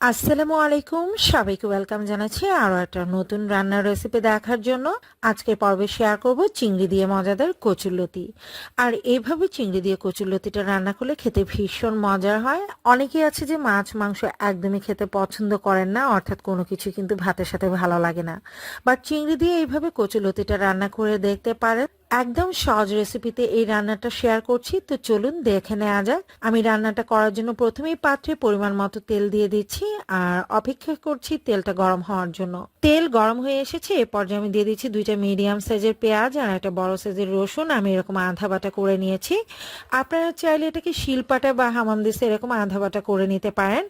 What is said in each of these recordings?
আসসালামু আলাইকুম। সবাইকে ওয়েলকাম জানাচ্ছি আরও একটা নতুন রান্নার রেসিপি দেখার জন্য। আজকে পর্বে শেয়ার করব চিংড়ি দিয়ে মজাদার কচুরলতি আর এইভাবে চিংড়ি দিয়ে কচুরলতিটা রান্না করলে খেতে ভীষণ মজার হয়। অনেকেই আছে যে মাছ, মাংস একদমই খেতে পছন্দ করেন না, অর্থাৎ কোনো কিছু কিন্তু ভাতের সাথে ভালো লাগে না। বাট চিংড়ি দিয়ে এইভাবে কচুরলতিটা রান্না করে দেখতে পারেন। একদম সহজ রেসিপিতে এই রান্নাটা শেয়ার করছি। তো চলুন দেখে নেওয়া যাক। আমি রান্নাটা করার জন্য প্রথমেই পাত্রে পরিমাণ মতো তেল দিয়ে দিচ্ছি আর অপেক্ষা করছি তেলটা গরম হওয়ার জন্য। তেল গরম হয়ে এসেছে, এ পর্যায়ে আমি দিয়ে দিচ্ছি দুইটা মিডিয়াম সাইজের পেঁয়াজ আর একটা বড় সাইজের রসুন। আমি এরকম আধা বাটা করে নিয়েছি। আপনারা চাইলে এটাকে শিলপাটা বা হামাম দিসে এরকম আধা বাটা করে নিতে পারেন।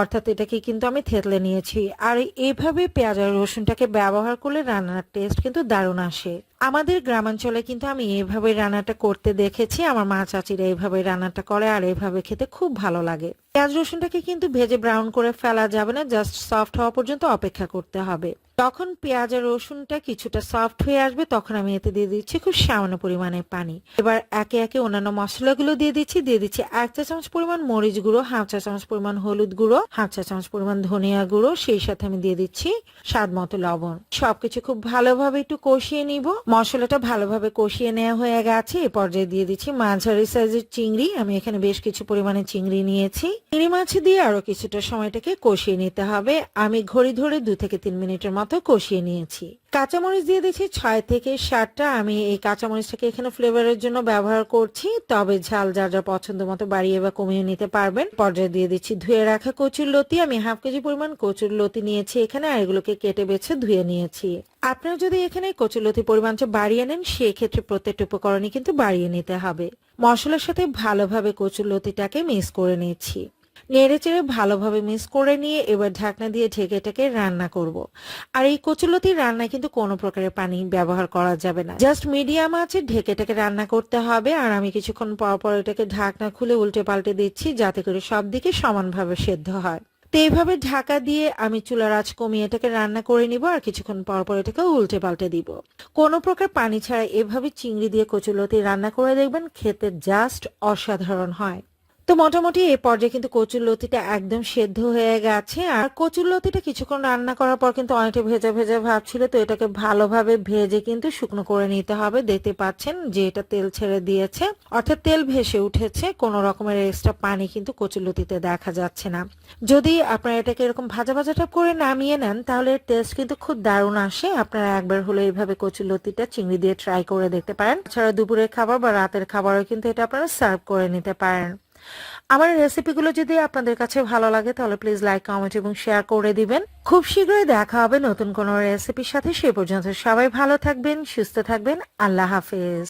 অর্থাৎ এটাকে কিন্তু আমি থেতলে নিয়েছি। আর এইভাবে পেঁয়াজ আর রসুনটাকে ব্যবহার করলে রান্নার টেস্ট কিন্তু দারুণ আসে। আমাদের গ্রামাঞ্চলে কিন্তু আমি এভাবে রান্নাটা করতে দেখেছি। আমার মা চাচিরা এইভাবে রান্নাটা করে আর এইভাবে খেতে খুব ভালো লাগে। পেঁয়াজ রসুনটাকে কিন্তু ভেজে ব্রাউন করে ফেলা যাবে না জাস্ট সফট হওয়া পর্যন্ত অপেক্ষা করতে হবে। যখন পেঁয়াজ আর রসুনটা কিছুটা সফট হয়ে আসবে, তখন আমি এতে দিয়ে দিচ্ছি খুব সামান্য পরিমাণে পানি। এবার একে একে অন্যান্য মশলাগুলো দিয়ে দিচ্ছি দিয়ে দিচ্ছি এক চা চামচ পরিমাণ মরিচ গুঁড়ো, হাফ চা চামচ পরিমাণ হলুদ গুঁড়ো, হাফ চা চামচ পরিমাণ ধনিয়া গুঁড়ো, সেই সাথে আমি দিয়ে দিচ্ছি স্বাদ মতো লবণ। সবকিছু খুব ভালোভাবে একটু কষিয়ে নিব। মশলাটা ভালোভাবে কষিয়ে নেওয়া হয়ে গেছে। এ পর্যায়ে দিয়ে দিচ্ছি মাঝারি সাইজের চিংড়ি। আমি এখানে বেশ কিছু পরিমাণে চিংড়ি নিয়েছি। চিংড়ি মাছ দিয়ে আরও কিছুটা সময়টাকে কষিয়ে নিতে হবে। আমি ঘড়ি ধরে দু থেকে তিন মিনিটের মতো কষিয়ে নিয়েছি। কাঁচামরিচ দিয়ে দিচ্ছি ছয় থেকে সাতটা। আমি এই কাঁচামরিচটাকে এখানে ফ্লেভারের জন্য ব্যবহার করছি। তবে ঝাল যা যা পছন্দ মতো বাড়িয়ে বা কমিয়ে নিতে পারবেন। পর্যায়ে দিয়ে দিচ্ছি ধুয়ে রাখা কচুর লতি। আমি হাফ কেজি পরিমাণ কচুর লতি নিয়েছি এখানে আর এগুলোকে কেটে বেছে ধুয়ে নিয়েছি। আপনারা যদি এখানে কচুলতি পরিমাণটা বাড়িয়ে নেন, সেক্ষেত্রে প্রত্যেকটা উপকরণই কিন্তু বাড়িয়ে নিতে হবে। মশলার সাথে ভালোভাবে কচুলতিটাকে মিক্স করে নিচ্ছি। নেড়ে চেড়ে ভালোভাবে মিক্স করে নিয়ে এবার ঢাকনা দিয়ে ঢেকে ঢেকে রান্না করব। আর এই কচুলতির রান্নায় কিন্তু কোনো প্রকারের পানি ব্যবহার করা যাবে না। জাস্ট মিডিয়াম আছে ঢেকে ঢেকে রান্না করতে হবে। আর আমি কিছুক্ষণ পর পর এটাকে ঢাকনা খুলে উল্টে পাল্টে দিচ্ছি যাতে করে সব দিকে সমানভাবে সেদ্ধ হয়। তো এইভাবে ঢাকা দিয়ে আমি চুলার আঁচ কমিয়ে এটাকে রান্না করে নিব আর কিছুক্ষণ পর পর এটাকে উল্টে পাল্টে দিব। কোনো প্রকার পানি ছাড়া এভাবে চিংড়ি দিয়ে কচুলতি রান্না করে দেখবেন খেতে জাস্ট অসাধারণ হয়। তো মোটামুটি এই পর্যায়ে কিন্তু কচুর লতিটা একদম সেদ্ধ হয়ে গেছে। আর কচুর লতিটা কিছুক্ষণ রান্না করার পর কিন্তু অনেকটা ভেজা ভেজা ভাব ছিল, তো এটাকে ভালোভাবে ভেজে কিন্তু শুকনো করে নিতে হবে। দেখতে পাচ্ছেন যে এটা তেল ছেড়ে দিয়েছে, অর্থাৎ তেল ভেসে উঠেছে। কোনো রকমের এক্সট্রা পানি কিন্তু কচুর লতিতে দেখা যাচ্ছে না। যদি আপনারা এটাকে এরকম ভাজা ভাজা টাপ করে নামিয়ে নেন, তাহলে টেস্ট কিন্তু খুব দারুণ আসে। আপনারা একবার হলে এইভাবে কচুর লতিটা চিংড়ি দিয়ে ট্রাই করে দেখতে পারেন। এছাড়া দুপুরের খাবার বা রাতের খাবারও কিন্তু এটা আপনারা সার্ভ করে নিতে পারেন। আমার রেসিপিগুলো যদি আপনাদের কাছে ভালো লাগে, তাহলে প্লিজ লাইক কমেন্ট এবং শেয়ার করে দিবেন। খুব শীঘ্রই দেখা হবে নতুন কোনো রেসিপির সাথে। সে পর্যন্ত সবাই ভালো থাকবেন, সুস্থ থাকবেন। আল্লাহ হাফেজ।